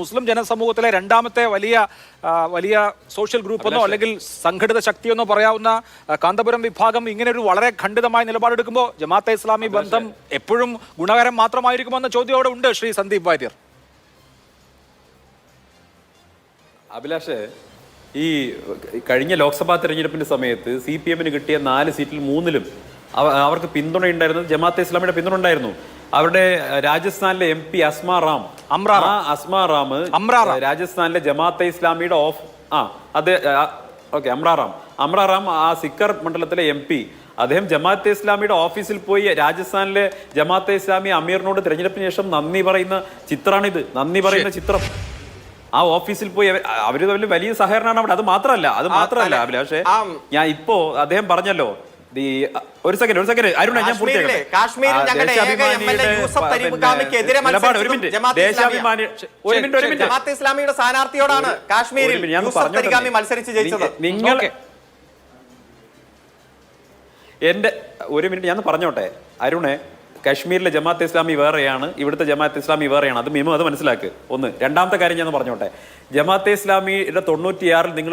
മുസ്ലിം ജനസമൂഹത്തിലെ രണ്ടാമത്തെ വലിയ വലിയ സോഷ്യൽ ഗ്രൂപ്പെന്നോ അല്ലെങ്കിൽ സംഘടിത ശക്തിയെന്നോ പറയാവുന്ന കാന്തപുരം വിഭാഗം ഇങ്ങനെ ഒരു വളരെ ഖണ്ഡിതമായ നിലപാടെടുക്കുമ്പോൾ ജമാഅത്തെ ഇസ്ലാമി ബന്ധം എപ്പോഴും ഗുണകരം മാത്രമായിരിക്കുമെന്ന ചോദ്യം അവിടെ ഉണ്ട് ശ്രീ സന്ദീപ് വാര്യർ. അഭിലാഷ് ഈ കഴിഞ്ഞ ലോക്സഭാ തെരഞ്ഞെടുപ്പിന്റെ സമയത്ത് സി പി എമ്മിന് കിട്ടിയ നാല് സീറ്റിൽ മൂന്നിലും അവർക്ക് പിന്തുണ ഉണ്ടായിരുന്നു ജമാഅത്തെ ഇസ്ലാമിയുടെ പിന്തുണ ഉണ്ടായിരുന്നു. അവരുടെ രാജസ്ഥാനിലെ എം പി അസ്മാ റാം. അമ്രാ അസ്മാ റാം രാജസ്ഥാനിലെ ജമാഅത്തെ ഇസ്ലാമിയുടെ ഓഫ് ആ അത് ഓക്കെ അമ്രാറാം അമ്രാറാം ആ സിക്കർ മണ്ഡലത്തിലെ എം പി. അദ്ദേഹം ജമാഅത്തെ ഇസ്ലാമിയുടെ ഓഫീസിൽ പോയി രാജസ്ഥാനിലെ ജമാഅത്തെ ഇസ്ലാമി അമീറിനോട് തിരഞ്ഞെടുപ്പിന് ശേഷം നന്ദി പറയുന്ന ചിത്രമാണിത്. നന്ദി പറയുന്ന ചിത്രം. ആ ഓഫീസിൽ പോയി അവ- അവർ തമ്മിൽ വലിയ സഹകരണമാണ് അവിടെ. അത് മാത്രമല്ല അത് മാത്രമല്ല പക്ഷേ അഭിലാഷേ. ഞാൻ ഇപ്പോ അദ്ദേഹം പറഞ്ഞല്ലോ ഒരു സെക്കൻഡ് ഒരു സെക്കൻഡ് അരുണ ഞാൻ ജമാഅത്തെ ഇസ്ലാമിയുടെ സ്ഥാനാർത്ഥിയോടാണ് കാശ്മീരിൽ യൂസഫ് മത്സരിച്ച് ജയിച്ചത് നിങ്ങൾ എന്റെ ഒരു മിനിറ്റ് ഞാൻ പറഞ്ഞോട്ടെ. അരുണെ കാശ്മീരിലെ ജമാഅത്ത് ഇസ്ലാമി വേറെയാണ് ഇവിടുത്തെ ജമാഅത്ത് ഇസ്ലാമി വേറെയാണ്. അത് മിമു അത് മനസ്സിലാക്കുക ഒന്ന് രണ്ടാമത്തെ കാര്യം ഞാൻ പറഞ്ഞോട്ടെ. ജമാഅത്തെ ഇസ്ലാമിയുടെ തൊണ്ണൂറ്റിയാറിൽ നിങ്ങൾ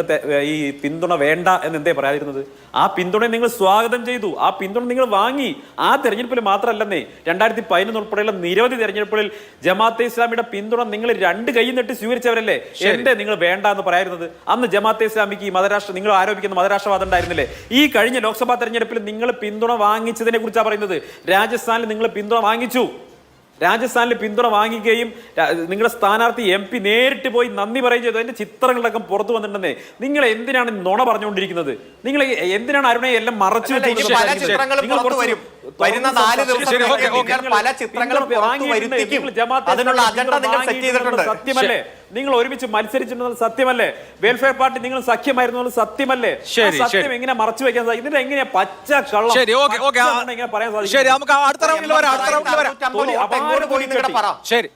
ഈ പിന്തുണ വേണ്ട എന്ന് എന്തേ പറയാതിരുന്നത്? ആ പിന്തുണ നിങ്ങൾ സ്വാഗതം ചെയ്തു. ആ പിന്തുണ നിങ്ങൾ വാങ്ങി. ആ തെരഞ്ഞെടുപ്പിൽ മാത്രമല്ലെന്നേ രണ്ടായിരത്തി പതിനൊന്ന് ഉൾപ്പെടെയുള്ള നിരവധി തെരഞ്ഞെടുപ്പുകളിൽ ജമാഅത്തെ ഇസ്ലാമിയുടെ പിന്തുണ നിങ്ങൾ രണ്ട് കൈ നെട്ടി സ്വീകരിച്ചവരല്ലേ? എന്തേ നിങ്ങൾ വേണ്ട എന്ന് പറയായിരുന്നത് അന്ന് ജമാഅത്തെ ഇസ്ലാമിക്ക് ഈ മതരാഷ്ട്ര നിങ്ങൾ ആരോപിക്കുന്ന മതരാഷ്ട്രവാദം ഉണ്ടായിരുന്നില്ലേ? ഈ കഴിഞ്ഞ ലോക്സഭാ തെരഞ്ഞെടുപ്പിൽ നിങ്ങൾ പിന്തുണ വാങ്ങിച്ചതിനെ കുറിച്ചാണ് പറയുന്നത്. രാജസ്ഥാനിൽ നിങ്ങൾ പിന്തുണ വാങ്ങിച്ചു. രാജസ്ഥാനിൽ പിന്തുണ വാങ്ങിക്കുകയും നിങ്ങളുടെ സ്ഥാനാർത്ഥി എം പി നേരിട്ട് പോയി നന്ദി പറയുകയും ചെയ്തു. അതിന്റെ ചിത്രങ്ങളൊക്കെ പുറത്തു വന്നിട്ടുണ്ടെന്നേ നിങ്ങൾ എന്തിനാണ് നുണ പറഞ്ഞുകൊണ്ടിരിക്കുന്നത്? നിങ്ങൾ എന്തിനാണ് അരുണയെ എല്ലാം മറച്ചു അല്ല, വരുന്ന നാല് ദിവസം പല ചിത്രങ്ങളും പുറത്തു വരുത്തിക്കും. ജമാഅത്തെ അതിനുള്ള അജണ്ട നിങ്ങൾ സെറ്റ് ചെയ്തിട്ടുണ്ട് സത്യമല്ലേ? നിങ്ങൾ ഒരുമിച്ച് മത്സരിച്ചിരുന്നത് സത്യമല്ലേ? വെൽഫെയർ പാർട്ടി നിങ്ങൾ സഖ്യമായിരുന്നു സത്യമല്ലേ? സത്യം എങ്ങനെ മറച്ചു വെക്കാൻ സാധിക്കും? ഇതിന്റെ എങ്ങനെയാ പച്ച കള്ളം ശരി ഓക്കെ ഓക്കെ. പച്ച നുണ പറയാൻ സാധിക്കും? ശരി നമുക്ക് അടുത്ത റൗണ്ടിൽ വരാം. അടുത്ത റൗണ്ടിൽ വരാം. തൊണ്ണൂറ്റമ്പത് വോട്ട് എങ്ങോട്ട് പറ. ശരി.